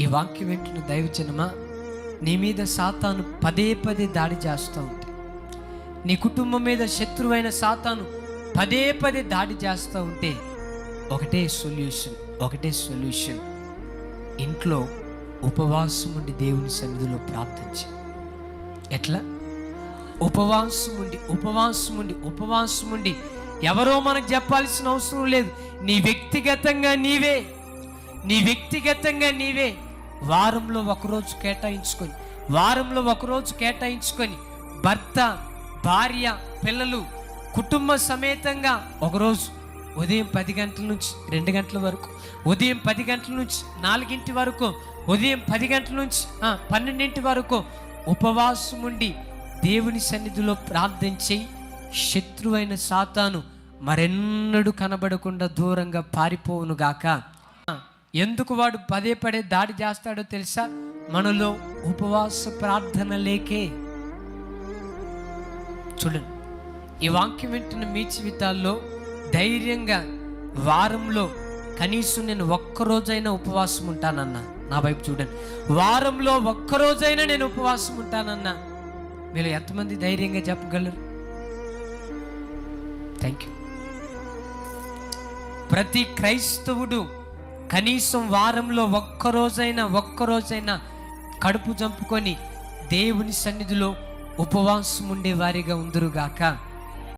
ఈ వాక్యం వింటున్న దైవజనమా నీ మీద సాతాను పదే పదే దాడి చేస్తూ ఉంటే నీ కుటుంబం మీద శత్రువైన సాతాను పదే పదే దాడి చేస్తూ ఉంటే ఒకటే సొల్యూషన్ ఒకటే సొల్యూషన్. ఇంట్లో ఉపవాసం ఉండి దేవుని సన్నిధిలో ప్రార్థించి. ఎట్లా? ఉపవాసం ఉండి ఉపవాసం ఉండి ఉపవాసం ఉండి ఎవరో మనకు చెప్పాల్సిన అవసరం లేదు. నీ వ్యక్తిగతంగా నీవే. నీ వ్యక్తిగతంగా నీవే. వారంలో ఒకరోజు కేటాయించుకొని వారంలో ఒకరోజు కేటాయించుకొని భర్త భార్య పిల్లలు కుటుంబ సమేతంగా ఒకరోజు ఉదయం పది గంటల నుంచి రెండు గంటల వరకు ఉదయం పది గంటల నుంచి నాలుగింటి వరకు ఉదయం పది గంటల నుంచి పన్నెండింటి వరకు ఉపవాసం ఉండి దేవుని సన్నిధిలో ప్రార్థించి శత్రువైన సాతాను మరెన్నడూ కనబడకుండా దూరంగా పారిపోవును గాక. ఎందుకు వాడు పదే పదే దాడి చేస్తాడో తెలుసా? మనలో ఉపవాస ప్రార్థన లేకే. చూడండి ఈ వాక్యం వింటున్న మీ జీవితాల్లో ధైర్యంగా వారంలో కనీసం నేను ఒక్కరోజైనా ఉపవాసం ఉంటానన్నా. నా వైపు చూడండి వారంలో ఒక్కరోజైనా నేను ఉపవాసం ఉంటానన్నా. మీరు ఎంతమంది ధైర్యంగా చెప్పగలరు? థ్యాంక్ యూ ప్రతి క్రైస్తవుడు కనీసం వారంలో ఒక్కరోజైనా ఒక్కరోజైనా కడుపు చంపుకొని దేవుని సన్నిధిలో ఉపవాసం ఉండే వారిగా ఉందరుగాక.